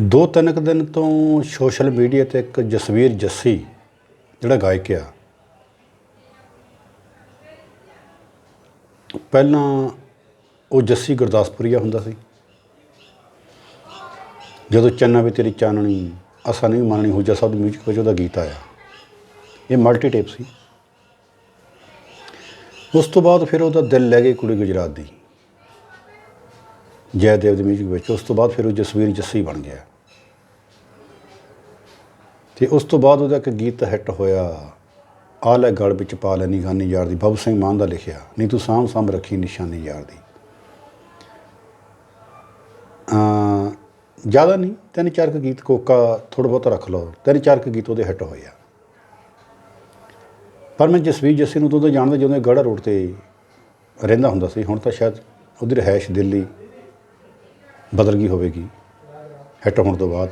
ਦੋ ਤਿੰਨ ਕੁ ਦਿਨ ਤੋਂ ਸੋਸ਼ਲ ਮੀਡੀਆ ਤੇ ਇੱਕ ਜਸਵੀਰ ਜੱਸੀ, ਜਿਹੜਾ ਗਾਇਕ ਆ। ਪਹਿਲਾਂ ਉਹ ਜੱਸੀ ਗੁਰਦਾਸਪੁਰੀਆ ਹੁੰਦਾ ਸੀ। ਜਦੋਂ ਚੰਨਾ ਵੀ ਤੇਰੀ ਚਾਨਣੀ, ਅਸਾਂ ਨਹੀਂ ਮੰਨਣੀ ਹੁਜਾ ਸਾਹਿਬ ਦੀ ਮਿਊਜ਼ਿਕ ਵਿੱਚ ਉਹਦਾ ਗੀਤ ਆਇਆ। ਇਹ ਮਲਟੀ ਟੇਪ ਸੀ। ਉਸ ਤੋਂ ਬਾਅਦ ਫਿਰ ਉਹਦਾ ਦਿਲ ਲੈ ਗਈ ਕੁੜੀ ਗੁਜਰਾਤ ਦੀ। ਜੈਦੇਵ ਦੇ ਮਿਊਜ਼ਿਕ ਵਿੱਚ, ਉਸ ਤੋਂ ਬਾਅਦ ਫਿਰ ਉਹ ਜਸਵੀਰ ਜੱਸੀ ਬਣ ਗਿਆ। ਤੇ ਉਸ ਤੋਂ ਬਾਅਦ ਉਹਦਾ ਇੱਕ ਗੀਤ ਹਿੱਟ ਹੋਇਆ ਆ ਲੈ ਗਲ ਵਿੱਚ ਪਾ ਲੈ ਨਿਗਾਨੀ ਯਾਰ ਦੀ। ਬਾਬੂ ਸਿੰਘ ਮਾਨ ਦਾ ਲਿਖਿਆ, ਨਹੀਂ ਤੂੰ ਸਾਂਭ ਸਾਂਭ ਰੱਖੀ ਨਿਸ਼ਾਨੀ ਯਾਰ ਦੀ। ਆ ਜ਼ਿਆਦਾ ਨਹੀਂ ਤਿੰਨ ਚਾਰ ਕ ਗੀਤ ਕੋਕਾ ਥੋੜਾ ਬਹੁਤ ਰੱਖ ਲਓ ਤਿੰਨ ਚਾਰ ਕ ਗੀਤ ਉਹਦੇ ਹਿੱਟ ਹੋਇਆ ਪਰ ਮੈਂ ਜਸਵੀਰ ਜੱਸੀ ਨੂੰ ਤੋਂ ਤਾਂ ਜਾਣਦਾ ਜਦੋਂ ਗੜਾ ਰੋਡ ਤੇ ਰਹਿੰਦਾ ਹੁੰਦਾ ਸੀ, ਹੁਣ ਤਾਂ ਸ਼ਾਇਦ ਉਹਦੀ ਰਹਿائش ਦਿੱਲੀ ਬਦਲ ਗਈ ਹੋਵੇਗੀ ਹਿੱਟ ਹੋਣ ਤੋਂ ਬਾਅਦ।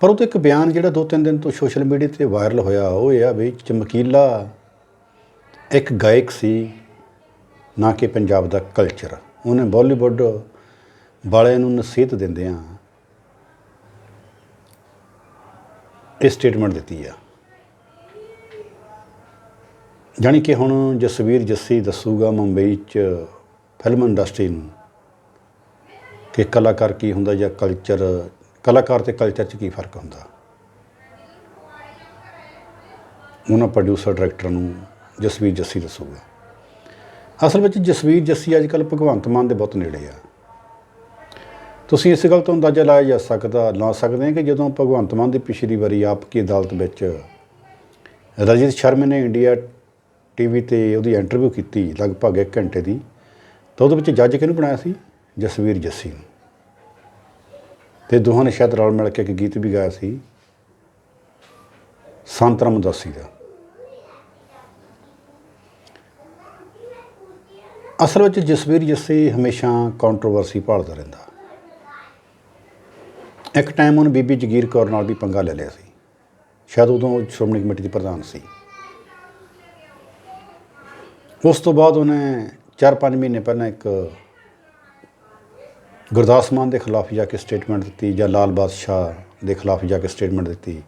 ਪਰ ਉਹ ਤੋਂ ਇੱਕ ਬਿਆਨ ਜਿਹੜਾ ਦੋ ਤਿੰਨ ਦਿਨ ਤੋਂ ਸੋਸ਼ਲ ਮੀਡੀਆ ਤੇ ਵਾਇਰਲ ਹੋਇਆ, ਉਹ ਇਹ ਆ ਵੀ ਚਮਕੀਲਾ ਇੱਕ ਗਾਇਕ ਸੀ, ਨਾ ਕਿ ਪੰਜਾਬ ਦਾ ਕਲਚਰ ਉਹਨੇ ਬਾਲੀਵੁੱਡ ਵਾਲਿਆਂ ਨੂੰ ਨਸੀਹਤ ਦਿੰਦੇ ਆ ਇਹ ਸਟੇਟਮੈਂਟ ਦਿੱਤੀ ਆ। ਜਾਣੀ ਕਿ ਹੁਣ ਜਸਵੀਰ ਜੱਸੀ ਦੱਸੂਗਾ ਮੁੰਬਈ 'ਚ ਫਿਲਮ ਇੰਡਸਟਰੀ ਨੂੰ ਕਿ ਕਲਾਕਾਰ ਕੀ ਹੁੰਦਾ ਜਾਂ ਕਲਚਰ, ਕਲਾਕਾਰ ਤੇ ਕਲਚਰ 'ਚ ਕੀ ਫ਼ਰਕ ਹੁੰਦਾ। ਉਹਨਾਂ ਪ੍ਰੋਡਿਊਸਰ ਡਾਇਰੈਕਟਰ ਨੂੰ ਜਸਵੀਰ ਜੱਸੀ ਦੱਸੂਗਾ। ਅਸਲ ਵਿੱਚ ਜਸਵੀਰ ਜੱਸੀ ਅੱਜ ਕੱਲ੍ਹ ਭਗਵੰਤ ਮਾਨ ਦੇ ਬਹੁਤ ਨੇੜੇ ਆ। ਤੁਸੀਂ ਇਸ ਗੱਲ ਤੋਂ ਅੰਦਾਜ਼ਾ ਲਾਇਆ ਜਾ ਸਕਦਾ, ਲਾ ਸਕਦੇ ਆ ਕਿ ਜਦੋਂ ਭਗਵੰਤ ਮਾਨ ਦੀ ਪਿਛਲੀ ਵਾਰੀ ਆਪ ਕੀ ਅਦਾਲਤ ਵਿੱਚ ਰਜਿਤ ਸ਼ਰਮਾ ਨੇ ਇੰਡੀਆ ਟੀਵੀ ਤੇ ਉਹਦੀ ਇੰਟਰਵਿਊ ਕੀਤੀ ਲਗਭਗ 1 ਘੰਟੇ ਦੀ ਤਾਂ ਉਹਦੇ ਵਿੱਚ ਜੱਜ ਕਿਹਨੂੰ ਬਣਾਇਆ ਸੀ? ਜਸਵੀਰ ਜੱਸੀ ਨੂੰ। ਤੇ ਦੋਹਾਂ ਨੇ ਸ਼ਾਇਦ ਰਲ ਮਿਲ ਕੇ ਇੱਕ ਗੀਤ ਵੀ ਗਾਇਆ ਸੀ। ਸੰਤ ਰਾਮਦਾਸੀ ਦਾ। ਅਸਲ ਵਿੱਚ ਜਸਵੀਰ ਜੱਸੀ ਹਮੇਸ਼ਾ ਕੰਟਰੋਵਰਸੀ ਭਾਲਦਾ ਰਹਿੰਦਾ। ਇੱਕ ਟਾਈਮ ਉਹਨੇ ਬੀਬੀ ਜਗੀਰ ਕੌਰ ਨਾਲ ਵੀ ਪੰਗਾ ਲੈ ਲਿਆ ਸੀ। ਸ਼ਾਇਦ ਉਦੋਂ ਸ਼੍ਰੋਮਣੀ ਕਮੇਟੀ ਦੀ ਪ੍ਰਧਾਨ ਸੀ। ਉਸ ਤੋਂ ਬਾਅਦ ਉਹਨੇ 4-5 ਮਹੀਨੇ ਪਹਿਲਾਂ ਇੱਕ ਗੁਰਦਾਸ ਮਾਨ ਦੇ ਖਿਲਾਫ ਜਾ ਕੇ ਸਟੇਟਮੈਂਟ ਦਿੱਤੀ ਜਾਂ ਲਾਲ ਬਾਦਸ਼ਾਹ ਦੇ ਖਿਲਾਫ ਜਾ ਕੇ ਸਟੇਟਮੈਂਟ ਦਿੱਤੀ।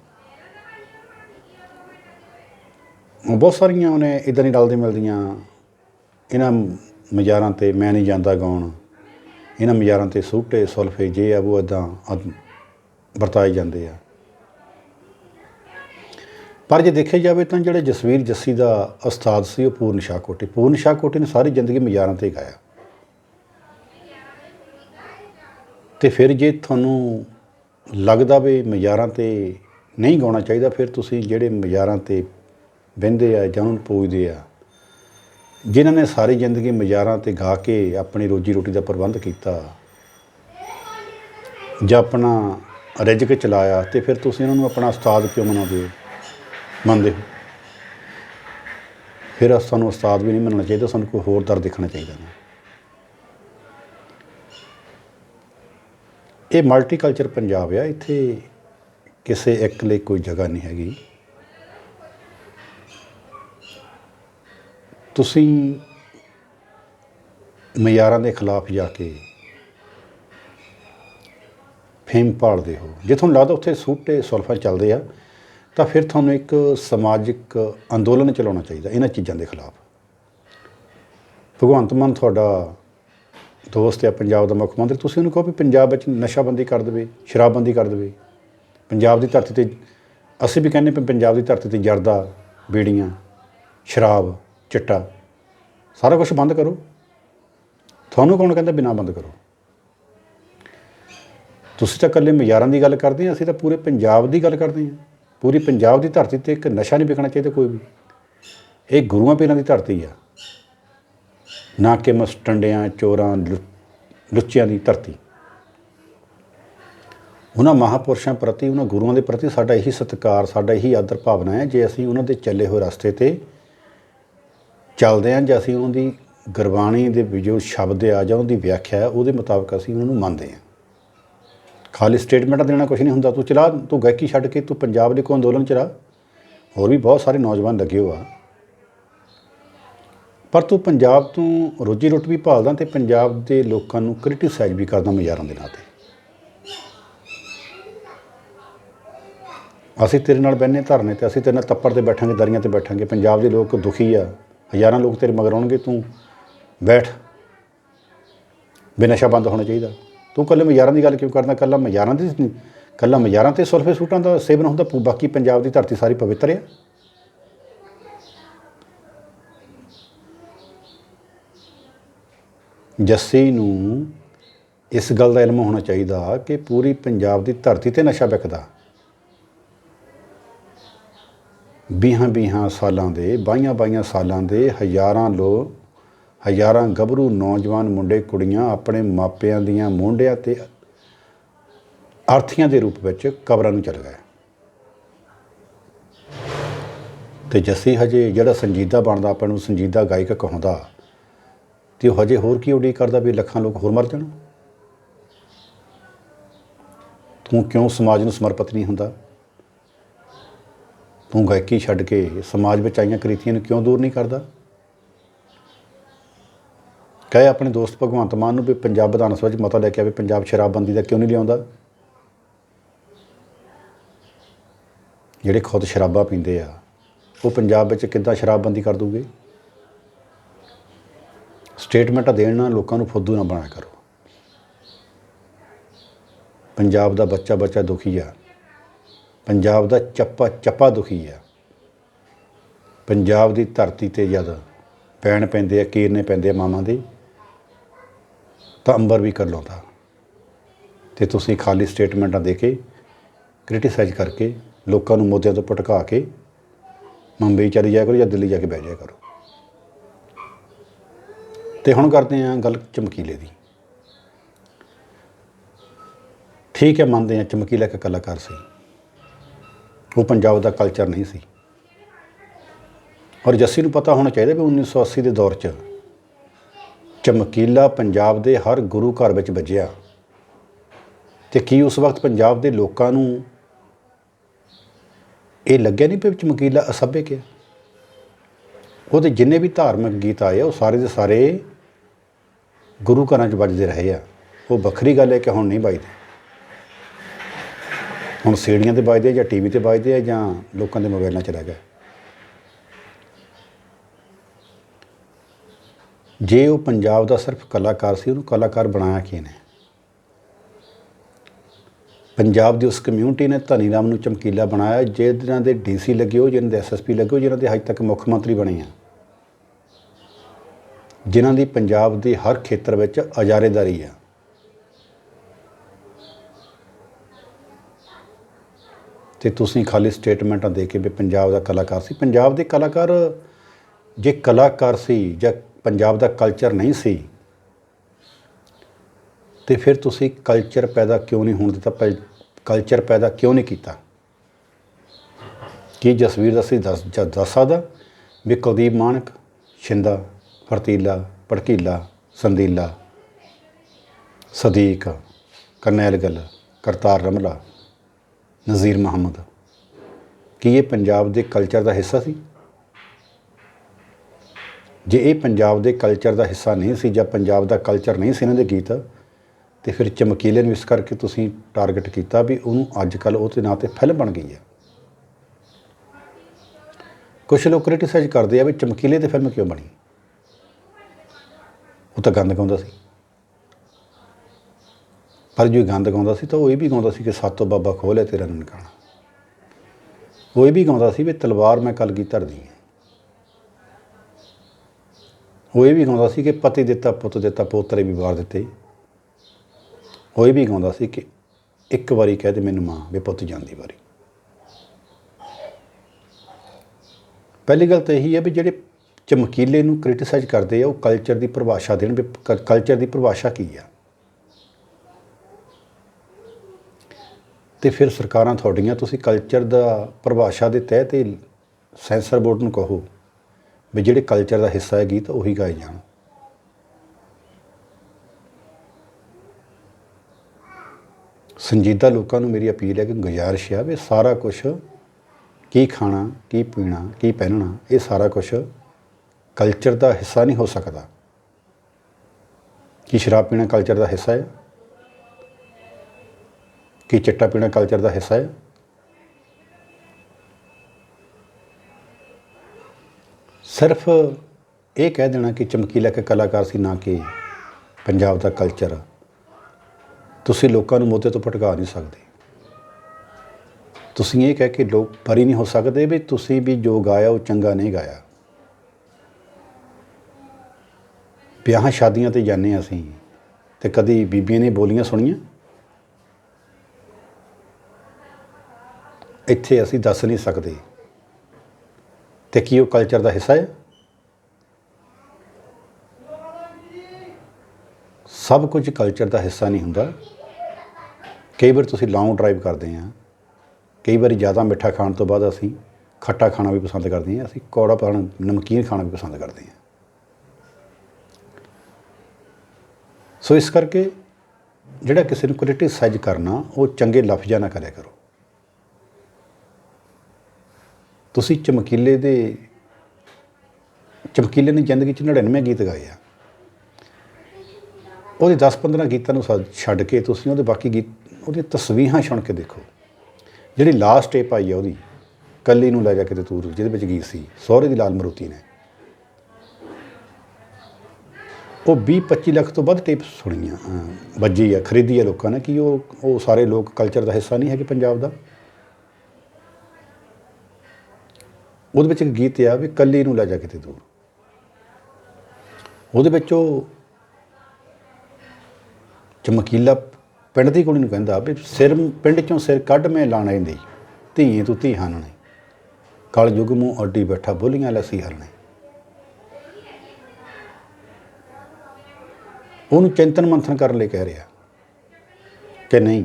ਬਹੁਤ ਸਾਰੀਆਂ ਉਹਨੇ ਇਦਾਂ ਨਹੀਂ ਰਲਦੀ ਮਿਲਦੀਆਂ, ਇਹਨਾਂ ਮਜ਼ਾਰਾਂ ਤੇ ਮੈਂ ਨਹੀਂ ਜਾਂਦਾ ਗਾਉਣ, ਇਹਨਾਂ ਮਜ਼ਾਰਾਂ ਤੇ ਸੂਟੇ, ਸੁਲਫੇ, ਜੇ ਆ, ਉਹ ਇਦਾਂ ਵਰਤਾਏ ਜਾਂਦੇ ਆ। ਪਰ ਜੇ ਦੇਖਿਆ ਜਾਵੇ ਤਾਂ ਜਿਹੜੇ ਜਸਵੀਰ ਜੱਸੀ ਦਾ ਉਸਤਾਦ ਸੀ, ਉਹ ਪੂਰਨ ਸ਼ਾਹ ਕੋਟੀ। ਪੂਰਨ ਸ਼ਾਹ ਕੋਟੀ ਨੇ ਸਾਰੀ ਜ਼ਿੰਦਗੀ ਮਜ਼ਾਰਾਂ ਤੇ ਗਾਇਆ। ਤੇ ਫਿਰ ਜੇ ਤੁਹਾਨੂੰ ਲੱਗਦਾ ਵੀ ਮਜ਼ਾਰਾਂ ਤੇ ਨਹੀਂ ਗਾਉਣਾ ਚਾਹੀਦਾ, ਫਿਰ ਤੁਸੀਂ ਜਿਹੜੇ ਮਜ਼ਾਰਾਂ ਤੇ ਬਹਿੰਦੇ ਆ ਜਾਂ ਉਹਨੂੰ ਪੂਜਦੇ ਆ, ਜਿਨ੍ਹਾਂ ਨੇ ਸਾਰੀ ਜ਼ਿੰਦਗੀ ਮਜ਼ਾਰਾਂ ਤੇ ਗਾ ਕੇ ਆਪਣੀ ਰੋਜੀ ਰੋਟੀ ਦਾ ਪ੍ਰਬੰਧ ਕੀਤਾ ਜਾਂ ਆਪਣਾ ਰਿਜ਼ਕ ਚਲਾਇਆ, ਤੇ ਫਿਰ ਤੁਸੀਂ ਉਹਨਾਂ ਨੂੰ ਆਪਣਾ ਉਸਤਾਦ ਕਿਉਂ ਮੰਨਦੇ ਹੋ ਮੰਨਦੇ ਹੋ? ਫਿਰ ਸਾਨੂੰ ਉਸਤਾਦ ਵੀ ਨਹੀਂ ਮੰਨਣਾ ਚਾਹੀਦਾ, ਸਾਨੂੰ ਕੋਈ ਹੋਰ ਦਰ ਦੇਖਣਾ ਚਾਹੀਦਾ ਨਾ। ਇਹ ਮਲਟੀਕਲਚਰ ਪੰਜਾਬ ਆ, ਇੱਥੇ ਕਿਸੇ ਇੱਕ ਲਈ ਕੋਈ ਜਗ੍ਹਾ ਨਹੀਂ ਹੈਗੀ। ਤੁਸੀਂ ਮਿਆਰਾਂ ਦੇ ਖਿਲਾਫ ਜਾ ਕੇ ਫੇਮ ਭਾਲਦੇ ਹੋ। ਜੇ ਤੁਹਾਨੂੰ ਲੱਗਦਾ ਉੱਥੇ ਸੂਟੇ ਸੁਲਫਾ ਚੱਲਦੇ ਆ ਤਾਂ ਫਿਰ ਤੁਹਾਨੂੰ ਇੱਕ ਸਮਾਜਿਕ ਅੰਦੋਲਨ ਚਲਾਉਣਾ ਚਾਹੀਦਾ ਇਹਨਾਂ ਚੀਜ਼ਾਂ ਦੇ ਖਿਲਾਫ। ਭਗਵੰਤ ਮਾਨ ਤੁਹਾਡਾ ਦੋਸਤ ਹੈ ਪੰਜਾਬ ਦਾ ਮੁੱਖ ਮੰਤਰੀ, ਤੁਸੀਂ ਉਹਨੂੰ ਕਹੋ ਵੀ ਪੰਜਾਬ ਵਿੱਚ ਨਸ਼ਾਬੰਦੀ ਕਰ ਦੇਵੇ, ਸ਼ਰਾਬਬੰਦੀ ਕਰ ਦੇਵੇ। ਪੰਜਾਬ ਦੀ ਧਰਤੀ ਤੇ ਅਸੀਂ ਵੀ ਕਹਿੰਦੇ ਪਏ ਪੰਜਾਬ ਦੀ ਧਰਤੀ ਤੇ ਜਰਦਾ, ਬੀੜੀਆਂ, ਸ਼ਰਾਬ, ਚਿੱਟਾ, ਸਾਰਾ ਕੁਝ ਬੰਦ ਕਰੋ। ਤੁਹਾਨੂੰ ਕੌਣ ਕਹਿੰਦਾ ਬਿਨਾ ਬੰਦ ਕਰੋ? ਤੁਸੀਂ ਤਾਂ ਇਕੱਲੇ ਮਿਆਰਾਂ ਦੀ ਗੱਲ ਕਰਦੇ ਆ, ਅਸੀਂ ਤਾਂ ਪੂਰੇ ਪੰਜਾਬ ਦੀ ਗੱਲ ਕਰਦੇ ਆ। ਪੂਰੀ ਪੰਜਾਬ ਦੀ ਧਰਤੀ ਤੇ ਇੱਕ ਨਸ਼ਾ ਨਹੀਂ ਵਿਕਣਾ ਚਾਹੀਦਾ ਕੋਈ ਵੀ। ਇਹ ਗੁਰੂਆਂ ਪੀਰਾਂ ਦੀ ਧਰਤੀ ਆ। ਨਾ ਕਿ ਮਸਟੰਡਿਆਂ ਚੋਰਾਂ, ਲੁ- ਲੁੱਚਿਆਂ ਦੀ ਧਰਤੀ। ਉਹਨਾਂ ਮਹਾਪੁਰਸ਼ਾਂ ਪ੍ਰਤੀ, ਉਹਨਾਂ ਗੁਰੂਆਂ ਦੇ ਪ੍ਰਤੀ ਸਾਡਾ ਇਹੀ ਸਤਿਕਾਰ, ਸਾਡਾ ਇਹੀ ਆਦਰ ਭਾਵਨਾ ਹੈ, ਜੇ ਅਸੀਂ ਉਹਨਾਂ ਦੇ ਚੱਲੇ ਹੋਏ ਰਸਤੇ ਤੇ ਚੱਲਦੇ ਹਾਂ, ਜਾਂ ਅਸੀਂ ਉਹਨਾਂ ਦੀ ਗੁਰਬਾਣੀ ਦੇ ਵੀ ਜੋ ਸ਼ਬਦ ਆ ਜਾਂ ਉਹਦੀ ਵਿਆਖਿਆ ਹੈ, ਉਹਦੇ ਮੁਤਾਬਕ ਅਸੀਂ ਉਹਨਾਂ ਨੂੰ ਮੰਨਦੇ ਹਾਂ। ਖਾਲੀ ਸਟੇਟਮੈਂਟ ਦੇਣਾ ਕੁਝ ਨਹੀਂ ਹੁੰਦਾ। ਤੂੰ ਚਲਾ, ਤੂੰ ਗਾਇਕੀ ਛੱਡ ਕੇ ਤੂੰ ਪੰਜਾਬ ਦੇ ਕੋਈ ਅੰਦੋਲਨ ਚਲਾ। ਹੋਰ ਵੀ ਬਹੁਤ ਸਾਰੇ ਨੌਜਵਾਨ ਲੱਗੇ ਹੋ ਪਰ ਤੂੰ ਪੰਜਾਬ ਤੋਂ ਰੋਜੀ ਰੋਟੀ ਵੀ ਭਾਲਦਾ ਤੇ ਪੰਜਾਬ ਦੇ ਲੋਕਾਂ ਨੂੰ ਕ੍ਰਿਟਿਸਾਈਜ਼ ਵੀ ਕਰਦਾ ਮਜ਼ਾਰਾਂ ਦੇ ਨਾਂ ਤੇ। ਅਸੀਂ ਤੇਰੇ ਨਾਲ ਬੈਠਨੇ ਧਰਨੇ ਤੇ, ਅਸੀਂ ਤੇਰੇ ਨਾਲ ਤੱਪੜ ਤੇ ਬੈਠਾਂਗੇ, ਦਰੀਆਂ ਤੇ ਬੈਠਾਂਗੇ। ਪੰਜਾਬ ਦੇ ਲੋਕ ਦੁਖੀ ਆ। ਹਜ਼ਾਰਾਂ ਲੋਕ ਤੇਰੇ ਮਗਰ ਆਉਣਗੇ, ਤੂੰ ਬੈਠ। ਬੇਨਸ਼ਾ ਬੰਦ ਹੋਣਾ ਚਾਹੀਦਾ। ਤੂੰ ਕੱਲੇ ਮਜ਼ਾਰਾਂ ਦੀ ਗੱਲ ਕਿਉਂ ਕਰਦਾ? ਕੱਲਾ ਮਜ਼ਾਰਾਂ ਦੀ ਨਹੀਂ ਕੱਲਾ ਮਜ਼ਾਰਾਂ ਤੇ ਸੁਲਫੇ ਸੂਟਾਂ ਦਾ ਸੇਵਨ ਹੁੰਦਾ ਬਾਕੀ ਪੰਜਾਬ ਦੀ ਧਰਤੀ ਸਾਰੀ ਪਵਿੱਤਰ ਆ। ਜੱਸੀ ਨੂੰ ਇਸ ਗੱਲ ਦਾ ਇਲਮ ਹੋਣਾ ਚਾਹੀਦਾ ਕਿ ਪੂਰੀ ਪੰਜਾਬ ਦੀ ਧਰਤੀ ਤੇ ਨਸ਼ਾ ਵਿਕਦਾ। ਵੀਹਾਂ ਵੀਹਾਂ ਸਾਲਾਂ ਦੇ ਬਾਈਆਂ ਬਾਈਆਂ ਸਾਲਾਂ ਦੇ ਹਜ਼ਾਰਾਂ ਲੋਕ ਹਜ਼ਾਰਾਂ ਗੱਭਰੂ ਨੌਜਵਾਨ ਮੁੰਡੇ ਕੁੜੀਆਂ ਆਪਣੇ ਮਾਪਿਆਂ ਦੀਆਂ ਮੋਢਿਆਂ ਤੇ ਅਰਥੀਆਂ ਦੇ ਰੂਪ ਵਿੱਚ ਕਬਰਾਂ ਨੂੰ ਚਲ ਗਏ। ਤੇ ਜੱਸੀ ਹਜੇ ਜਿਹੜਾ ਸੰਜੀਦਾ ਬਣਦਾ, ਆਪਾਂ ਨੂੰ ਸੰਜੀਦਾ ਗਾਇਕ ਕਹਾਉਂਦਾ, ਤੇ ਉਹ ਹਜੇ ਹੋਰ ਕੀ ਉਡੀਕ ਕਰਦਾ ਵੀ ਲੱਖਾਂ ਲੋਕ ਹੋਰ ਮਰ ਜਾਣ? ਤੂੰ ਕਿਉਂ ਸਮਾਜ ਨੂੰ ਸਮਰਪਿਤ ਨਹੀਂ ਹੁੰਦਾ? ਤੂੰ ਗਾਇਕੀ ਛੱਡ ਕੇ ਸਮਾਜ ਵਿੱਚ ਆਈਆਂ ਕ੍ਰਿਤੀਆਂ ਨੂੰ ਕਿਉਂ ਦੂਰ ਨਹੀਂ ਕਰਦਾ? ਕਹੇ ਆਪਣੇ ਦੋਸਤ ਭਗਵੰਤ ਮਾਨ ਨੂੰ ਵੀ ਪੰਜਾਬ ਵਿਧਾਨ ਸਭਾ 'ਚ ਮਤਾ ਲੈ ਕੇ ਆਵੇ, ਪੰਜਾਬ ਸ਼ਰਾਬਬੰਦੀ ਦਾ ਕਿਉਂ ਨਹੀਂ ਲਿਆਉਂਦਾ? ਜਿਹੜੇ ਖੁਦ ਸ਼ਰਾਬਾਂ ਪੀਂਦੇ ਆ, ਉਹ ਪੰਜਾਬ ਵਿੱਚ ਕਿੱਦਾਂ ਸ਼ਰਾਬਬੰਦੀ ਕਰ ਦੂਗੇ? ਸਟੇਟਮੈਂਟ ਦੇਣ ਨਾਲ ਲੋਕਾਂ ਨੂੰ ਫੁੱਦੂ ਨਾ ਬਣਾਇਆ ਕਰੋ। ਪੰਜਾਬ ਦਾ ਬੱਚਾ ਬੱਚਾ ਦੁਖੀ ਆ। ਪੰਜਾਬ ਦਾ ਚੱਪਾ ਚੱਪਾ ਦੁਖੀ ਆ। ਪੰਜਾਬ ਦੀ ਧਰਤੀ ਤੇ ਜਦ ਪੈਣ ਪੈਂਦੇ ਆ, ਕੀਰਨੇ ਪੈਂਦੇ ਆ ਮਾਵਾਂ ਦੇ ਤਾਂ ਅੰਬਰ ਵੀ ਕਰ ਲਾਉਂਦਾ। ਤੇ ਤੁਸੀਂ ਖਾਲੀ ਸਟੇਟਮੈਂਟਾਂ ਦੇ ਕੇ ਕ੍ਰਿਟਿਸਾਈਜ਼ ਕਰਕੇ, ਲੋਕਾਂ ਨੂੰ ਮੁੱਦਿਆਂ ਤੋਂ ਭਟਕਾ ਕੇ, ਮੁੰਬਈ ਚਲੀ ਜਾਇਆ ਕਰੋ ਜਾਂ ਦਿੱਲੀ ਜਾ ਕੇ ਬਹਿ ਜਾਇਆ ਕਰੋ। ਤੇ ਹੁਣ ਕਰਦੇ ਹਾਂ ਗੱਲ ਚਮਕੀਲੇ ਦੀ। ਠੀਕ ਹੈ, ਮੰਨਦੇ ਹਾਂ ਚਮਕੀਲਾ ਇੱਕ ਕਲਾਕਾਰ ਸੀ। ਉਹ ਪੰਜਾਬ ਦਾ ਕਲਚਰ ਨਹੀਂ ਸੀ। ਔਰ ਜੱਸੀ ਨੂੰ ਪਤਾ ਹੋਣਾ ਚਾਹੀਦਾ ਵੀ 1980 ਦੇ ਦੌਰ 'ਚ ਚਮਕੀਲਾ ਪੰਜਾਬ ਦੇ ਹਰ ਗੁਰੂ ਘਰ ਵਿੱਚ ਵੱਜਿਆ ਤੇ ਕੀ ਉਸ ਵਕਤ ਪੰਜਾਬ ਦੇ ਲੋਕਾਂ ਨੂੰ ਇਹ ਲੱਗਿਆ ਨਹੀਂ ਵੀ ਚਮਕੀਲਾ ਅਸਭਿਅਕ ਹੈ ਉਹਦੇ ਜਿੰਨੇ ਵੀ ਧਾਰਮਿਕ ਗੀਤ ਆਏ ਆ, ਉਹ ਸਾਰੇ ਦੇ ਸਾਰੇ ਗੁਰੂ ਘਰਾਂ 'ਚ ਵੱਜਦੇ ਰਹੇ ਆ। ਉਹ ਵੱਖਰੀ ਗੱਲ ਹੈ ਕਿ ਹੁਣ ਨਹੀਂ ਵੱਜਦੇ। ਹੁਣ ਸੀੜੀਆਂ ਤੇ ਵੱਜਦੇ ਆ ਜਾਂ ਟੀਵੀ ਤੇ ਵੱਜਦੇ ਆ ਜਾਂ ਲੋਕਾਂ ਦੇ ਮੋਬਾਈਲਾਂ 'ਚ ਰਹਿ ਗਏ। ਜੇ ਉਹ ਪੰਜਾਬ ਦਾ ਸਿਰਫ ਕਲਾਕਾਰ ਸੀ, ਉਹਨੂੰ ਕਲਾਕਾਰ ਬਣਾਇਆ ਕੀ ਪੰਜਾਬ ਦੀ ਉਸ ਕਮਿਊਨਿਟੀ ਨੇ ਧਨੀ ਰਾਮ ਨੂੰ ਚਮਕੀਲਾ ਬਣਾਇਆ, ਜਿਹਨਾਂ ਦੇ ਡੀਸੀ ਲੱਗੇ ਹੋ ਜਿਹਨਾਂ ਦੇ ਐਸਐਸਪੀ ਲੱਗੇ ਹੋ ਜਿਹਨਾਂ ਦੇ ਹਜੇ ਤੱਕ ਮੁੱਖ ਮੰਤਰੀ ਬਣੇ ਆ। ਜਿਨ੍ਹਾਂ ਦੀ ਪੰਜਾਬ ਦੇ ਹਰ ਖੇਤਰ ਵਿੱਚ ਅਜਾਰੇਦਾਰੀ ਆ। ਤੇ ਤੁਸੀਂ ਖਾਲੀ ਸਟੇਟਮੈਂਟਾਂ ਦੇ ਕੇ ਵੀ ਪੰਜਾਬ ਦਾ ਕਲਾਕਾਰ ਸੀ। ਪੰਜਾਬ ਦੇ ਕਲਾਕਾਰ, ਜੇ ਕਲਾਕਾਰ ਸੀ ਜਾਂ ਪੰਜਾਬ ਦਾ ਕਲਚਰ ਨਹੀਂ ਸੀ, ਤੇ ਫਿਰ ਤੁਸੀਂ ਕਲਚਰ ਪੈਦਾ ਕਿਉਂ ਨਹੀਂ ਹੋਣ ਦਿੱਤਾ ਕਲਚਰ ਪੈਦਾ ਕਿਉਂ ਨਹੀਂ ਕੀਤਾ? ਕੀ ਜਸਵੀਰ ਦਾ ਸੀ ਦੱਸ, ਜਾਂ ਦੱਸ ਸਕਦਾ ਵੀ ਕੁਲਦੀਪ ਮਾਨਕ ਸ਼ਿੰਦਾ ਫਰਤੀਲਾ ਭੜਕੀਲਾ, ਸੰਦੀਲਾ, ਸਦੀਕ ਕਰਨੈਲ ਗੱਲ ਕਰਤਾਰ ਰਮਲਾ, ਨਜ਼ੀਰ ਮੁਹੰਮਦ। ਕੀ ਇਹ ਪੰਜਾਬ ਦੇ ਕਲਚਰ ਦਾ ਹਿੱਸਾ ਸੀ? ਜੇ ਇਹ ਪੰਜਾਬ ਦੇ ਕਲਚਰ ਦਾ ਹਿੱਸਾ ਨਹੀਂ ਸੀ ਜਾਂ ਪੰਜਾਬ ਦਾ ਕਲਚਰ ਨਹੀਂ ਸੀ ਇਹਨਾਂ ਦੇ ਗੀਤ, ਤੇ ਫਿਰ ਚਮਕੀਲੇ ਨੂੰ ਇਸ ਕਰਕੇ ਤੁਸੀਂ ਟਾਰਗੇਟ ਕੀਤਾ ਵੀ ਉਹਨੂੰ ਅੱਜ ਕੱਲ ਉਹਦੇ ਨਾਂ ਤੇ ਫਿਲਮ ਬਣ ਗਈ ਹੈ। ਕੁਝ ਲੋਕ ਕ੍ਰਿਟਿਸਾਈਜ਼ ਕਰਦੇ ਆ ਵੀ ਚਮਕੀਲੇ ਤੇ ਫਿਲਮ ਕਿਉਂ ਬਣੀ? ਉਹ ਤਾਂ ਗੰਦ ਗਾਉਂਦਾ ਸੀ। ਪਰ ਜੋ ਗੰਦ ਗਾਉਂਦਾ ਸੀ ਤਾਂ ਉਹ ਇਹ ਵੀ ਗਾਉਂਦਾ ਸੀ ਕਿ ਸਾਤੋਂ ਬਾਬਾ ਖੋਲੇ ਤੇਰਾ ਨਨਕਾਣਾ। ਉਹ ਇਹ ਵੀ ਗਾਉਂਦਾ ਸੀ ਵੀ ਤਲਵਾਰ ਮੈਂ ਕਲਗੀ ਧਰਦੀ ਹੈ। ਉਹ ਇਹ ਵੀ ਗਾਉਂਦਾ ਸੀ ਕਿ ਪਤੀ ਦਿੱਤਾ ਪੁੱਤ ਦਿੱਤਾ ਪੋਤਰੇ ਵੀ ਵਾਰ ਦਿੱਤੇ। ਉਹ ਇਹ ਵੀ ਗਾਉਂਦਾ ਸੀ ਕਿ ਇੱਕ ਵਾਰੀ ਕਹਿ ਦੇ ਮੈਨੂੰ ਮਾਂ ਵੀ ਪੁੱਤ ਜਾਂਦੀ ਵਾਰੀ। ਪਹਿਲੀ ਗੱਲ ਤਾਂ ਇਹੀ ਹੈ ਵੀ ਜਿਹੜੇ ਚਮਕੀਲੇ ਨੂੰ ਕ੍ਰਿਟਿਸਾਈਜ਼ ਕਰਦੇ ਆ, ਉਹ ਕਲਚਰ ਦੀ ਪਰਿਭਾਸ਼ਾ ਦੇਣ ਵੀ ਕਲਚਰ ਦੀ ਪਰਿਭਾਸ਼ਾ ਕੀ ਆ? ਤੇ ਫਿਰ ਸਰਕਾਰਾਂ ਤੁਹਾਡੀਆਂ, ਤੁਸੀਂ ਕਲਚਰ ਦਾ ਪਰਿਭਾਸ਼ਾ ਦੇ ਤਹਿਤ ਹੀ ਸੈਂਸਰ ਬੋਰਡ ਨੂੰ ਕਹੋ। ਵੀ ਜਿਹੜੇ ਕਲਚਰ ਦਾ ਹਿੱਸਾ ਹੈ ਗੀਤ, ਉਹੀ ਗਾਏ ਜਾਣ। ਸੰਜੀਦਾ ਲੋਕਾਂ ਨੂੰ ਮੇਰੀ ਅਪੀਲ ਹੈ ਕਿ ਗੁਜ਼ਾਰਿਸ਼ ਹੈ ਵੀ ਸਾਰਾ ਕੁਝ ਕੀ ਖਾਣਾ, ਕੀ ਪੀਣਾ, ਕੀ ਪਹਿਨਣਾ, ਇਹ ਸਾਰਾ ਕੁਝ ਕਲਚਰ ਦਾ ਹਿੱਸਾ ਨਹੀਂ ਹੋ ਸਕਦਾ। ਕੀ ਸ਼ਰਾਬ ਪੀਣਾ ਕਲਚਰ ਦਾ ਹਿੱਸਾ ਹੈ? ਕੀ ਚਿੱਟਾ ਪੀਣਾ ਕਲਚਰ ਦਾ ਹਿੱਸਾ ਹੈ? ਸਿਰਫ ਇਹ ਕਹਿ ਦੇਣਾ ਕਿ ਚਮਕੀਲਾ ਇੱਕ ਕਲਾਕਾਰ ਸੀ, ਨਾ ਕਿ ਪੰਜਾਬ ਦਾ ਕਲਚਰ ਤੁਸੀਂ ਲੋਕਾਂ ਨੂੰ ਮੋਤੇ ਤੋਂ ਭਟਕਾ ਨਹੀਂ ਸਕਦੇ। ਤੁਸੀਂ ਇਹ ਕਹਿ ਕੇ ਲੋਕ ਪਰੀ ਨਹੀਂ ਹੋ ਸਕਦੇ ਵੀ ਤੁਸੀਂ ਵੀ ਜੋ ਗਾਇਆ, ਉਹ ਚੰਗਾ ਨਹੀਂ ਗਾਇਆ। ਵਿਆਹਾਂ ਸ਼ਾਦੀਆਂ ਤੇ ਜਾਂਦੇ ਹਾਂ ਅਸੀਂ ਤੇ ਕਦੀ ਬੀਬੀਆਂ ਨੇ ਬੋਲੀਆਂ ਸੁਣੀਆਂ? ਇੱਥੇ ਅਸੀਂ ਦੱਸ ਨਹੀਂ ਸਕਦੇ। ਤੇ ਕੀ ਉਹ ਕਲਚਰ ਦਾ ਹਿੱਸਾ ਹੈ? ਸਭ ਕੁਝ ਕਲਚਰ ਦਾ ਹਿੱਸਾ ਨਹੀਂ ਹੁੰਦਾ। ਕਈ ਵਾਰ ਤੁਸੀਂ ਲੌਂਗ ਡਰਾਈਵ ਕਰਦੇ ਆ। ਕਈ ਵਾਰੀ ਜ਼ਿਆਦਾ ਮਿੱਠਾ ਖਾਣ ਤੋਂ ਬਾਅਦ ਅਸੀਂ ਖੱਟਾ ਖਾਣਾ ਵੀ ਪਸੰਦ ਕਰਦੇ ਹਾਂ ਅਸੀਂ ਕੌੜਾ ਪਾਣ, ਨਮਕੀਨ ਖਾਣਾ ਵੀ ਪਸੰਦ ਕਰਦੇ ਹਾਂ ਸੋ ਇਸ ਕਰਕੇ ਜਿਹੜਾ ਕਿਸੇ ਨੂੰ ਕ੍ਰਿਟਿਸਾਈਜ਼ ਕਰਨਾ, ਉਹ ਚੰਗੇ ਲਫ਼ਜ਼ਾਂ ਨਾਲ ਕਰਿਆ ਕਰੋ। ਤੁਸੀਂ ਚਮਕੀਲੇ ਦੇ ਚਮਕੀਲੇ ਨੇ ਜ਼ਿੰਦਗੀ 'ਚ 99 ਗੀਤ ਗਾਏ ਆ। ਉਹਦੇ 10-15 ਗੀਤਾਂ ਨੂੰ ਸਾ- ਛੱਡ ਕੇ ਤੁਸੀਂ ਉਹਦੇ ਬਾਕੀ ਗੀਤ, ਉਹਦੀਆਂ ਤਸਵੀਹਾਂ ਸੁਣ ਕੇ ਦੇਖੋ। ਜਿਹੜੀ ਲਾਸਟ ਟੇਪ ਆਈ ਆ ਉਹਦੀ, ਕੱਲੀ ਨੂੰ ਲੈ ਜਾ ਕੇ ਕਿਤੇ ਤੂਰ ਜਿਹਦੇ ਵਿੱਚ ਗੀਤ ਸੀ, ਸਹੁਰੇ ਦੀ ਲਾਲ ਮਰੂਤੀ ਨੇ। ਉਹ 20-25 ਲੱਖ ਤੋਂ ਵੱਧ ਟੇਪ ਸੁਣੀਆਂ ਵੱਜੀ ਆ, ਖਰੀਦੀ ਆ ਲੋਕਾਂ ਨੇ, ਕਿ ਉਹ ਉਹ ਸਾਰੇ ਲੋਕ ਕਲਚਰ ਦਾ ਹਿੱਸਾ ਨਹੀਂ ਹੈਗੇ ਪੰਜਾਬ ਦਾ। ਉਹਦੇ ਵਿੱਚ ਇੱਕ ਗੀਤ ਆ ਵੀ ਕੱਲੀ ਨੂੰ ਲੈ ਜਾ ਕਿਤੇ ਦੂਰ। ਉਹਦੇ ਵਿੱਚ ਉਹ ਚਮਕੀਲਾ ਪਿੰਡ ਦੀ ਕੁੜੀ ਨੂੰ ਕਹਿੰਦਾ ਵੀ ਸਿਰ ਪਿੰਡ ਚੋਂ ਸਿਰ ਕੱਢ ਮੈਂ ਲਾਣੇ ਦੀ ਧੀਏ ਤੂੰ ਧੀ ਹਾਨਣੇ ਕਲ ਯੁਗ ਮੂੰ ਅੱਡੀ ਬੈਠਾ, ਬੋਲੀਆਂ ਲੱਸੀ ਹਰਣੇ ਉਹਨੂੰ ਚਿੰਤਨ ਮੰਥਨ ਕਰਨ ਲਈ ਕਹਿ ਰਿਹਾ ਕਿ ਨਹੀਂ,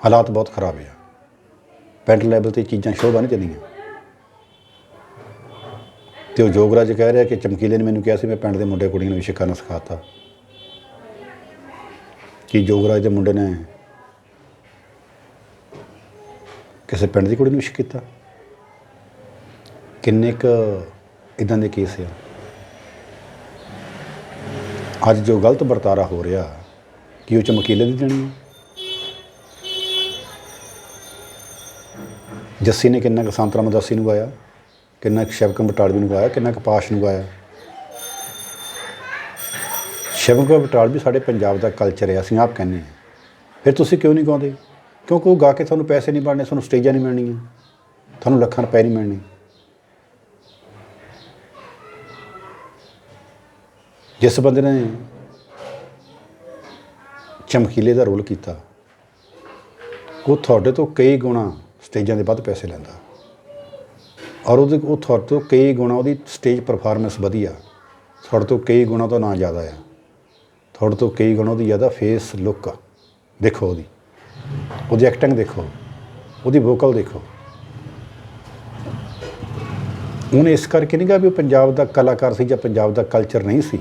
ਹਾਲਾਤ ਬਹੁਤ ਖਰਾਬ ਆ। ਪਿੰਡ ਲੈਵਲ ਤੇ ਚੀਜ਼ਾਂ ਸ਼ੋਭਾ ਨਹੀਂ ਚੱਲੀਆਂ ਤੇ ਉਹ ਜੋਗਰਾਜ ਕਹਿ ਰਿਹਾ ਕਿ ਚਮਕੀਲੇ ਨੇ ਮੈਨੂੰ ਕਿਹਾ ਸੀ, ਮੈਂ ਪਿੰਡ ਦੇ ਮੁੰਡੇ ਕੁੜੀਆਂ ਨੂੰ ਵੀ ਸਿੱਖਣਾ ਸਿਖਾਤਾ। ਕਿ ਜੋਗਰਾਜ ਦੇ ਮੁੰਡੇ ਨੇ ਕਿਸੇ ਪਿੰਡ ਦੀ ਕੁੜੀ ਨੂੰ ਇਸ਼ਕ ਕੀਤਾ? ਕਿੰਨੇ ਕ ਇਦਾਂ ਦੇ ਕੇਸ ਆ? ਅੱਜ ਜੋ ਗਲਤ ਵਰਤਾਰਾ ਹੋ ਰਿਹਾ, ਕਿ ਉਹ ਚਮਕੀਲੇ ਦੀ ਦੇਣੀ ਹੈ ਜੱਸੀ ਨੇ ਕਿੰਨਾ ਕੁ ਸੰਤਰਾਮ ਦਾਸੀ ਨੂੰ ਗਾਇਆ ਕਿੰਨਾ ਕੁ ਸ਼ਿਵਕਮ ਬਟਾਲਵੀ ਨੂੰ ਗਾਇਆ, ਕਿੰਨਾ ਕੁ ਪਾਸ਼ ਨੂੰ ਗਾਇਆ। ਸ਼ਿਵਕਮ ਬਟਾਲਵੀ ਸਾਡੇ ਪੰਜਾਬ ਦਾ ਕਲਚਰ ਹੈ ਅਸੀਂ ਆਪ ਕਹਿੰਦੇ ਹਾਂ। ਫਿਰ ਤੁਸੀਂ ਕਿਉਂ ਨਹੀਂ ਗਾਉਂਦੇ? ਕਿਉਂਕਿ ਉਹ ਗਾ ਕੇ ਤੁਹਾਨੂੰ ਪੈਸੇ ਨਹੀਂ ਬਣਨੇ, ਤੁਹਾਨੂੰ ਸਟੇਜਾਂ ਨਹੀਂ ਮਿਲਣੀਆਂ। ਤੁਹਾਨੂੰ ਲੱਖਾਂ ਰੁਪਏ ਨਹੀਂ ਮਿਲਣੇ। ਜਿਸ ਬੰਦੇ ਨੇ ਚਮਕੀਲੇ ਦਾ ਰੋਲ ਕੀਤਾ, ਉਹ ਤੁਹਾਡੇ ਤੋਂ ਕਈ ਗੁਣਾ ਸਟੇਜਾਂ ਦੇ ਵੱਧ ਪੈਸੇ ਲੈਂਦਾ। ਔਰ ਉਹਦੇ ਉਹ ਤੁਹਾਡੇ ਤੋਂ ਕਈ ਗੁਣਾ ਉਹਦੀ ਸਟੇਜ ਪਰਫਾਰਮੈਂਸ ਵਧੀਆ। ਤੁਹਾਡੇ ਤੋਂ ਕਈ ਗੁਣਾ ਤੋਂ ਨਾ ਜ਼ਿਆਦਾ ਆ। ਤੁਹਾਡੇ ਤੋਂ ਕਈ ਗੁਣਾ ਉਹਦੀ ਜ਼ਿਆਦਾ ਫੇਸ ਲੁੱਕ ਦੇਖੋ ਉਹਦੀ। ਉਹਦੀ ਐਕਟਿੰਗ ਦੇਖੋ। ਉਹਦੀ ਵੋਕਲ ਦੇਖੋ। ਉਹਨੇ ਇਸ ਕਰਕੇ ਨਹੀਂ ਕਿਹਾ ਵੀ ਉਹ ਪੰਜਾਬ ਦਾ ਕਲਾਕਾਰ ਸੀ ਜਾਂ ਪੰਜਾਬ ਦਾ ਕਲਚਰ ਨਹੀਂ ਸੀ।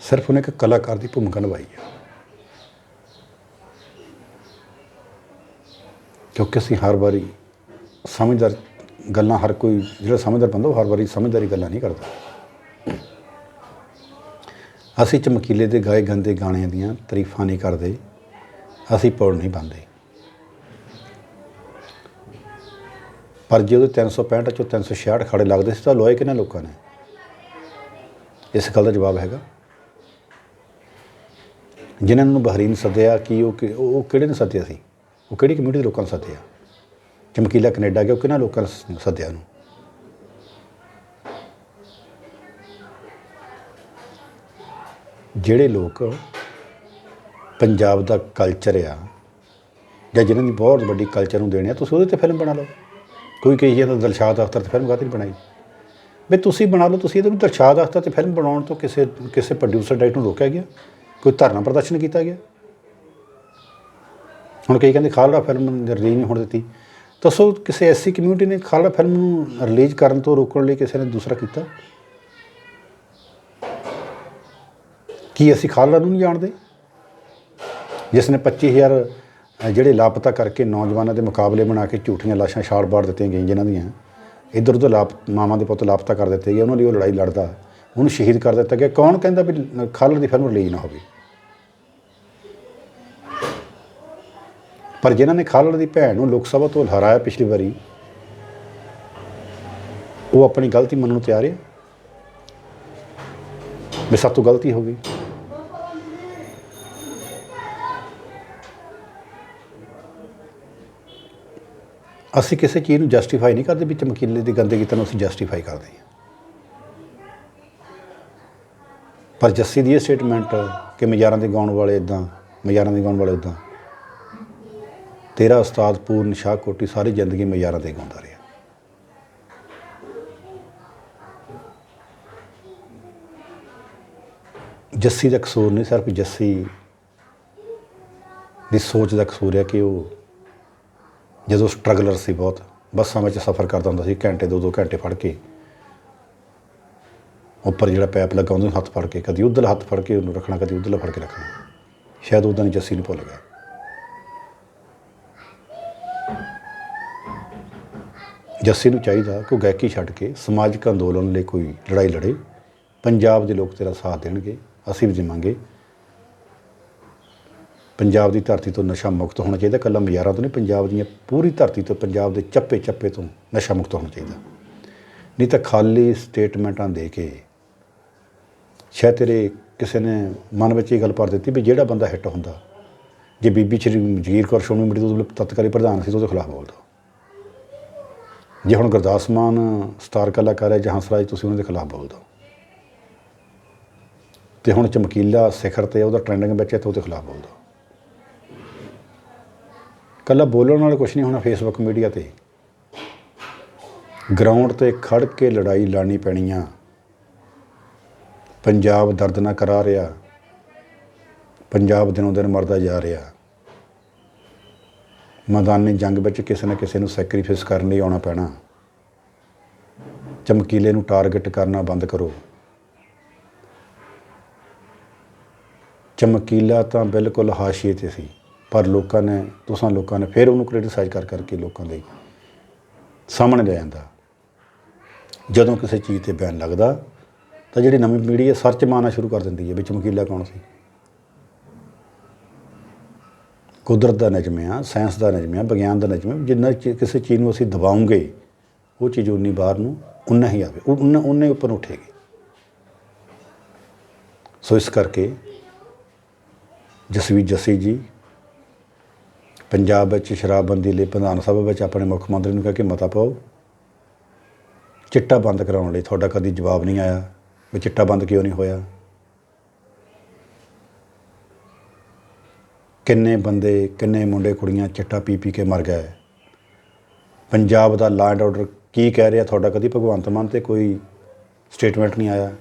ਸਿਰਫ ਉਹਨੇ ਇੱਕ ਕਲਾਕਾਰ ਦੀ ਭੂਮਿਕਾ ਨਿਭਾਈ ਹੈ ਕਿਉਂਕਿ ਅਸੀਂ ਹਰ ਵਾਰੀ ਸਮਝਦਾਰ ਗੱਲਾਂ ਹਰ ਕੋਈ, ਜਿਹੜਾ ਸਮਝਦਾਰ ਬੰਦਾ ਉਹ ਹਰ ਵਾਰੀ ਸਮਝਦਾਰੀ ਗੱਲਾਂ ਨਹੀਂ ਕਰਦਾ। ਅਸੀਂ ਚਮਕੀਲੇ ਦੇ ਗਾਏ ਗੰਦੇ ਗਾਣਿਆਂ ਦੀਆਂ ਤਾਰੀਫਾਂ ਨਹੀਂ ਕਰਦੇ, ਅਸੀਂ ਪੌੜ ਨਹੀਂ ਬੰਦੇ ਪਰ ਜੇ ਉਹਦੇ 365 ਚੋਂ 366 ਖੜੇ ਲੱਗਦੇ ਸੀ ਤਾਂ ਲੋਏ ਕਿਹਨਾਂ ਲੋਕਾਂ ਨੇ? ਇਸ ਗੱਲ ਦਾ ਜਵਾਬ ਹੈਗਾ। ਜਿਨ੍ਹਾਂ ਨੂੰ ਬਹਰੀਨ ਸੱਦਿਆ ਕਿ ਉਹ ਕਿ- ਉਹ ਉਹ ਕਿਹੜੇ ਨੇ ਸੱਦਿਆ ਸੀ? ਉਹ ਕਿਹੜੀ ਕਮਿਊਨਿਟੀ ਦੇ ਲੋਕਾਂ ਨੂੰ ਸੱਦਿਆ? ਚਮਕੀਲਾ ਕੈਨੇਡਾ ਗਿਆ, ਉਹ ਕਿਹਨਾਂ ਲੋਕਾਂ ਨੇ ਸੱਦਿਆ ਨੂੰ ਜਿਹੜੇ ਲੋਕ ਪੰਜਾਬ ਦਾ ਕਲਚਰ ਆ, ਜਾਂ ਜਿਹਨਾਂ ਦੀ ਬਹੁਤ ਵੱਡੀ ਕਲਚਰ ਨੂੰ ਦੇਣੀ ਆ, ਤੁਸੀਂ ਉਹਦੇ ਤੇ ਫਿਲਮ ਬਣਾ ਲਓ। ਕੋਈ ਕਹੀ ਜਾਂਦਾ ਦਿਲਸ਼ਾਦ ਅਖਤਰ ਤੇ ਫਿਲਮ ਕਾਹਤੇ ਨਹੀਂ ਬਣਾਈ? ਵੀ ਤੁਸੀਂ ਬਣਾ ਲਓ, ਤੁਸੀਂ ਇਹਦੇ ਵਿੱਚ ਦਿਲਸ਼ਾਦ ਅਖਤਰ ਤੇ ਫਿਲਮ ਬਣਾਉਣ ਤੋਂ ਕਿਸੇ ਕਿਸੇ ਪ੍ਰੋਡਿਊਸਰ ਡਾਇਰੈਕਟ ਨੂੰ ਰੋਕਿਆ ਗਿਆ? ਕੋਈ ਧਰਨਾ ਪ੍ਰਦਰਸ਼ਨ ਕੀਤਾ ਗਿਆ? ਹੁਣ ਕਈ ਕਹਿੰਦੇ, ਖਾਲੜਾ ਫਿਲਮ ਰਿਲੀਜ਼ ਨਹੀਂ ਹੋਣ ਦਿੱਤੀ। ਦੱਸੋ ਕਿਸੇ ਐਸੀ ਕਮਿਊਨਿਟੀ ਨੇ ਖਾਲੜਾ ਫਿਲਮ ਨੂੰ ਰਿਲੀਜ਼ ਕਰਨ ਤੋਂ ਰੋਕਣ ਲਈ ਕਿਸੇ ਨੇ ਦੂਸਰਾ ਕੀਤਾ? ਕੀ ਅਸੀਂ ਖਾਲੜਾ ਨੂੰ ਨਹੀਂ ਜਾਣਦੇ? ਜਿਸ ਨੇ 25000 ਅ, ਜਿਹੜੇ ਲਾਪਤਾ ਕਰਕੇ ਨੌਜਵਾਨਾਂ ਦੇ ਮੁਕਾਬਲੇ ਬਣਾ ਕੇ ਝੂਠੀਆਂ ਲਾਸ਼ਾਂ ਛਾੜ ਬਾੜ ਦਿੱਤੀਆਂ ਗਈਆਂ ਜਿਨ੍ਹਾਂ ਦੀਆਂ ਇੱਧਰ ਉੱਧਰ ਲਾਪ ਮਾਵਾਂ ਦੇ ਪੁੱਤ ਲਾਪਤਾ ਕਰ ਦਿੱਤੇ ਗਏ ਉਹਨਾਂ ਲਈ ਉਹ ਲੜਾਈ ਲੜਦਾ ਉਹਨੂੰ ਸ਼ਹੀਦ ਕਰ ਦਿੱਤਾ ਗਿਆ। ਕੌਣ ਕਹਿੰਦਾ ਵੀ ਖਾਲੜ ਦੀ ਫਿਲਮ ਰਿਲੀਜ਼ ਨਾ ਹੋਵੇ? ਪਰ ਜਿਨ੍ਹਾਂ ਨੇ ਖਾਲੜ ਦੀ ਭੈਣ ਨੂੰ ਲੋਕ ਸਭਾ ਤੋਂ ਹਰਾਇਆ ਪਿਛਲੀ ਵਾਰੀ, ਉਹ ਆਪਣੀ ਗਲਤੀ ਮੰਨਣ ਨੂੰ ਤਿਆਰ ਹੈ? ਵੀ ਸਭ ਤੋਂ ਗਲਤੀ ਹੋ ਗਈ। ਅਸੀਂ ਕਿਸੇ ਚੀਜ਼ ਨੂੰ ਜਸਟੀਫਾਈ ਨਹੀਂ ਕਰਦੇ ਵੀ ਚਮਕੀਲੇ ਦੀ ਗੰਦੇ ਨੂੰ ਅਸੀਂ ਜਸਟੀਫਾਈ ਕਰਦੇ ਹਾਂ। ਪਰ ਜੱਸੀ ਦੀ ਇਹ ਸਟੇਟਮੈਂਟ ਕਿ ਮਜ਼ਾਰਾਂ ਦੇ ਗਾਉਣ ਵਾਲੇ ਇਦਾਂ ਮਜ਼ਾਰਾਂ ਦੇ ਗਾਉਣ ਵਾਲੇ ਉਦਾਂ ਤੇਰਾ ਉਸਤਾਦ ਪੂਰਨ ਸ਼ਾਹ ਕੋਟੀ ਸਾਰੀ ਜ਼ਿੰਦਗੀ ਮਜ਼ਾਰਾਂ 'ਤੇ ਗਾਉਂਦਾ ਰਿਹਾ। ਜੱਸੀ ਦਾ ਕਸੂਰ ਨਹੀਂ, ਸਿਰਫ ਜੱਸੀ ਦੀ ਸੋਚ ਦਾ ਕਸੂਰ ਹੈ ਕਿ ਉਹ ਜਦੋਂ ਸਟਰਗਲਰ ਸੀ ਬਹੁਤ, ਬੱਸਾਂ ਵਿੱਚ ਸਫ਼ਰ ਕਰਦਾ ਹੁੰਦਾ ਸੀ, ਘੰਟੇ ਦੋ ਦੋ ਘੰਟੇ ਫੜ ਕੇ ਉੱਪਰ ਜਿਹੜਾ ਪੈਪ ਲੱਗਾ ਉਹਨੂੰ ਹੱਥ ਫੜ ਕੇ, ਕਦੀ ਉੱਧਰ ਹੱਥ ਫੜ ਕੇ ਉਹਨੂੰ ਰੱਖਣਾ, ਕਦੀ ਉੱਧਰ ਫੜ ਕੇ ਰੱਖਣਾ। ਸ਼ਾਇਦ ਉਦਾਂ ਨਹੀਂ ਜੱਸੀ ਨੂੰ ਭੁੱਲ ਗਿਆ। ਜੱਸੀ ਨੂੰ ਚਾਹੀਦਾ ਕਿ ਉਹ ਗਾਇਕੀ ਛੱਡ ਕੇ ਸਮਾਜਿਕ ਅੰਦੋਲਨ ਲਈ ਕੋਈ ਲੜਾਈ ਲੜੇ। ਪੰਜਾਬ ਦੇ ਲੋਕ ਤੇਰਾ ਸਾਥ ਦੇਣਗੇ, ਅਸੀਂ ਵੀ ਦੇਵਾਂਗੇ ਪੰਜਾਬ ਦੀ ਧਰਤੀ ਤੋਂ ਨਸ਼ਾ ਮੁਕਤ ਹੋਣਾ ਚਾਹੀਦਾ। ਕੱਲਾ ਮਜ਼ਾਰਾਂ ਤੋਂ ਨਹੀਂ, ਪੰਜਾਬ ਦੀਆਂ ਪੂਰੀ ਧਰਤੀ ਤੋਂ, ਪੰਜਾਬ ਦੇ ਚੱਪੇ ਚੱਪੇ ਤੋਂ ਨਸ਼ਾ ਮੁਕਤ ਹੋਣਾ ਚਾਹੀਦਾ। ਨਹੀਂ ਤਾਂ ਖਾਲੀ ਸਟੇਟਮੈਂਟਾਂ ਦੇ ਕੇ ਸ਼ਾਇਦ ਤੇਰੇ ਕਿਸੇ ਨੇ ਮਨ ਵਿੱਚ ਇਹ ਗੱਲ ਭਰ ਦਿੱਤੀ ਵੀ ਜਿਹੜਾ ਬੰਦਾ ਹਿੱਟ ਹੁੰਦਾ। ਜੇ ਬੀਬੀ ਸ਼੍ਰੀ ਜਗੀਰ ਕੌਰ ਸ਼੍ਰੋਮਣੀ ਕਮੇਟੀ ਤੋਂ ਤਤਕਾਲੀ ਪ੍ਰਧਾਨ ਸੀ ਉਹਦੇ ਖਿਲਾਫ ਬੋਲਦਾ। ਜੇ ਹੁਣ ਗੁਰਦਾਸ ਮਾਨ ਸਟਾਰ ਕਲਾਕਾਰ ਹੈ, ਜਹਾਂ ਸਰਾਜ ਤੁਸੀਂ ਉਹਨਾਂ ਦੇ ਖਿਲਾਫ ਬੋਲ ਹੋ। ਤੇ ਹੁਣ ਚਮਕੀਲਾ ਸਿਖਰ ਤੇ ਉਹਦਾ ਟ੍ਰੈਂਡਿੰਗ ਵਿੱਚ ਹੈ, ਤੇ ਉਹਦੇ ਖਿਲਾਫ ਬੋਲ ਬੋਲਦਾ ਕੱਲਾ ਬੋਲਣ ਨਾਲ ਕੁਝ ਨਹੀਂ ਹੋਣਾ ਫੇਸਬੁੱਕ ਮੀਡੀਆ ਤੇ। ਗਰਾਊਂਡ ਤੇ ਖੜ ਕੇ ਲੜਾਈ ਲੜਨੀ ਪੈਣੀ ਆ ਪੰਜਾਬ ਦਰਦ ਨਾ ਕਰਾ ਰਿਹਾ। ਪੰਜਾਬ ਦਿਨੋਂ ਦਿਨ ਮਰਦਾ ਜਾ ਰਿਹਾ। ਮੈਦਾਨੀ ਜੰਗ ਵਿੱਚ ਕਿਸੇ ਨਾ ਕਿਸੇ ਨੂੰ ਸੈਕਰੀਫਾਈਸ ਕਰਨ ਲਈ ਆਉਣਾ ਪੈਣਾ। ਚਮਕੀਲੇ ਨੂੰ ਟਾਰਗੇਟ ਕਰਨਾ ਬੰਦ ਕਰੋ। ਚਮਕੀਲਾ ਤਾਂ ਬਿਲਕੁਲ ਹਾਸ਼ੀਏ ਤੇ ਸੀ, ਪਰ ਲੋਕਾਂ ਨੇ, ਤੁਸਾਂ ਲੋਕਾਂ ਨੇ ਫਿਰ ਉਹਨੂੰ ਕ੍ਰਿਟਿਸਾਈਜ਼ ਕਰ ਕਰਕੇ ਲੋਕਾਂ ਦੇ ਸਾਹਮਣੇ ਲੈ ਜਾਂਦਾ। ਜਦੋਂ ਕਿਸੇ ਚੀਜ਼ ਤੇ ਬਿਆਨ ਲੱਗਦਾ, ਤਾਂ ਜਿਹੜੀ ਨਵੀਂ ਮੀਡੀਆ ਸਰਚ ਮਾਰਨਾ ਸ਼ੁਰੂ ਕਰ ਦਿੰਦੀ ਹੈ ਵੀ ਚਮਕੀਲਾ ਕੌਣ ਸੀ? ਕੁਦਰਤ ਦਾ ਨਜਮ ਆ, ਸਾਇੰਸ ਦਾ ਨਜਮ ਆ, ਵਿਗਿਆਨ ਦਾ ਨਜਮ ਆ ਜਿੰਨਾ ਕਿਸੇ ਚੀਜ਼ ਨੂੰ ਅਸੀਂ ਦਬਾਉਂਗੇ, ਉਹ ਚੀਜ਼ ਉਨੀ ਬਾਹਰ ਨੂੰ ਉਨਾ ਹੀ ਆਵੇ, ਉਹ ਉਨਾ, ਉਨੇ ਉੱਪਰ ਉੱਠੇਗੀ। ਸੋ ਇਸ ਕਰਕੇ ਜਸਵੀਰ ਜੱਸੀ ਜੀ ਪੰਜਾਬ ਵਿੱਚ ਸ਼ਰਾਬਬੰਦੀ ਲਈ ਵਿਧਾਨ ਸਭਾ ਵਿੱਚ ਆਪਣੇ ਮੁੱਖ ਮੰਤਰੀ ਨੂੰ ਕਹਿ ਕੇ ਮਤਾ ਪਾਓ, ਚਿੱਟਾ ਬੰਦ ਕਰਾਉਣ ਲਈ ਤੁਹਾਡਾ ਕਦੀ ਜਵਾਬ ਨਹੀਂ ਆਇਆ, ਵੀ ਚਿੱਟਾ ਬੰਦ ਕਿਉਂ ਨਹੀਂ ਹੋਇਆ? ਕਿੰਨੇ ਬੰਦੇ, ਕਿੰਨੇ ਮੁੰਡੇ ਕੁੜੀਆਂ ਚਿੱਟਾ ਪੀ ਪੀ ਕੇ ਮਰ ਗਏ। ਪੰਜਾਬ ਦਾ ਲਾ ਐਂਡ ਆਰਡਰ ਕੀ ਕਹਿ ਰਿਹਾ ਤੁਹਾਡਾ? ਕਦੀ ਭਗਵੰਤ ਮਾਨ ਤੇ ਕੋਈ ਸਟੇਟਮੈਂਟ ਨਹੀਂ ਆਇਆ?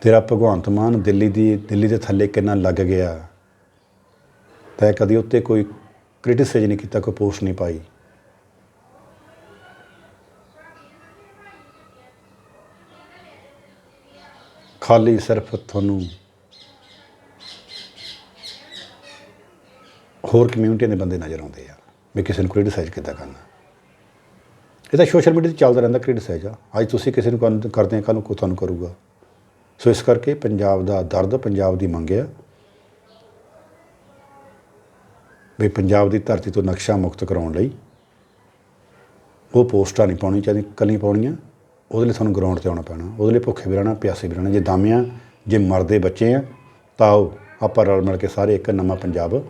ਤੇਰਾ ਭਗਵੰਤ ਮਾਨ ਦਿੱਲੀ ਦੀ, ਦਿੱਲੀ ਦੇ ਥੱਲੇ ਕਿੰਨਾ ਲੱਗ ਗਿਆ? ਤੈ ਕਦੀ ਉੱਤੇ ਕੋਈ ਕ੍ਰਿਟਿਸਾਈਜ਼ ਨਹੀਂ ਕੀਤਾ, ਕੋਈ ਪੋਸਟ ਨਹੀਂ ਪਾਈ? ਖਾਲੀ ਸਿਰਫ ਤੁਹਾਨੂੰ ਹੋਰ ਕਮਿਊਨਿਟੀ ਦੇ ਬੰਦੇ ਨਜ਼ਰ ਆਉਂਦੇ ਆ, ਵੀ ਕਿਸੇ ਨੂੰ ਕ੍ਰਿਟਿਸਾਈਜ਼ ਕਿੱਦਾਂ ਕਰਨਾ। ਇਹ ਤਾਂ ਸੋਸ਼ਲ ਮੀਡੀਆ ਤੇ ਚੱਲਦਾ ਰਹਿੰਦਾ ਕ੍ਰਿਟਿਸਾਈਜ਼ ਆ। ਅੱਜ ਤੁਸੀਂ ਕਿਸੇ ਨੂੰ ਕਰਨ- ਕਰਦੇ ਆ, ਕੱਲ੍ਹ ਨੂੰ ਕੋਈ ਤੁਹਾਨੂੰ ਕਰੂਗਾ। ਸੋ ਇਸ ਕਰਕੇ ਪੰਜਾਬ ਦਾ ਦਰਦ ਪੰਜਾਬ ਦੀ ਮੰਗ ਆ। ਵੀ ਪੰਜਾਬ ਦੀ ਧਰਤੀ ਤੋਂ ਨਕਸ਼ਾ ਮੁਕਤ ਕਰਾਉਣ ਲਈ ਉਹ ਪੋਸਟਾਂ ਨਹੀਂ ਪਾਉਣੀ ਚਾਹੀਦੀ ਕੱਲੀ ਪਾਉਣੀਆਂ। ਉਹਦੇ ਲਈ ਸਾਨੂੰ ਗਰਾਊਂਡ ਤੇ ਆਉਣਾ ਪੈਣਾ। ਉਹਦੇ ਲਈ ਭੁੱਖੇ ਵੀ ਰਹਿਣਾ, ਪਿਆਸੇ ਵੀ ਰਹਿਣਾ। ਜੇ ਦਾਮਿਆਂ, ਜੇ ਮਰਦੇ ਬੱਚੇ ਆ, ਤਾਂ ਆਓ ਆਪਾਂ ਰਲ ਮਿਲ ਕੇ ਸਾਰੇ ਇੱਕ ਨਵਾਂ ਪੰਜਾਬ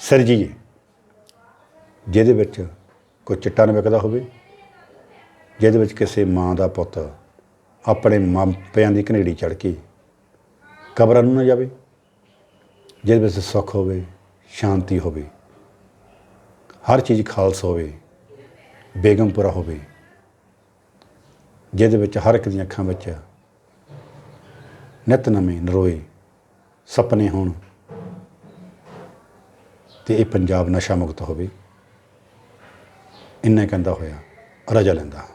ਸਿਰਜੀਏ ਜਿਹਦੇ ਵਿੱਚ ਕੋਈ ਚਿੱਟਾ ਨਾ ਵਿਕਦਾ ਹੋਵੇ, ਜਿਹਦੇ ਵਿੱਚ ਕਿਸੇ ਮਾਂ ਦਾ ਪੁੱਤ ਆਪਣੇ ਮਾਪਿਆਂ ਦੀ ਘਨੇੜੀ ਚੜ ਕੇ ਕਬਰਾਂ ਨੂੰ ਨਾ ਜਾਵੇ, ਜਿਹਦੇ ਵਿੱਚ ਸੁੱਖ ਹੋਵੇ, ਸ਼ਾਂਤੀ ਹੋਵੇ, ਹਰ ਚੀਜ਼ ਖਾਲਸ ਹੋਵੇ ਬੇਗਮਪੁਰਾ ਹੋਵੇ, ਜਿਹਦੇ ਵਿੱਚ ਹਰ ਇੱਕ ਦੀਆਂ ਅੱਖਾਂ ਵਿੱਚ ਨਿਤ ਨਵੇਂ ਨਰੋਏ ਸੁਪਨੇ ਹੋਣ ਤੇ ਇਹ ਪੰਜਾਬ ਨਸ਼ਾ ਮੁਕਤ ਹੋਵੇ। ਇੰਨਾ ਕਹਿੰਦਾ ਹੋਇਆ ਰਜਾ ਲੈਂਦਾ।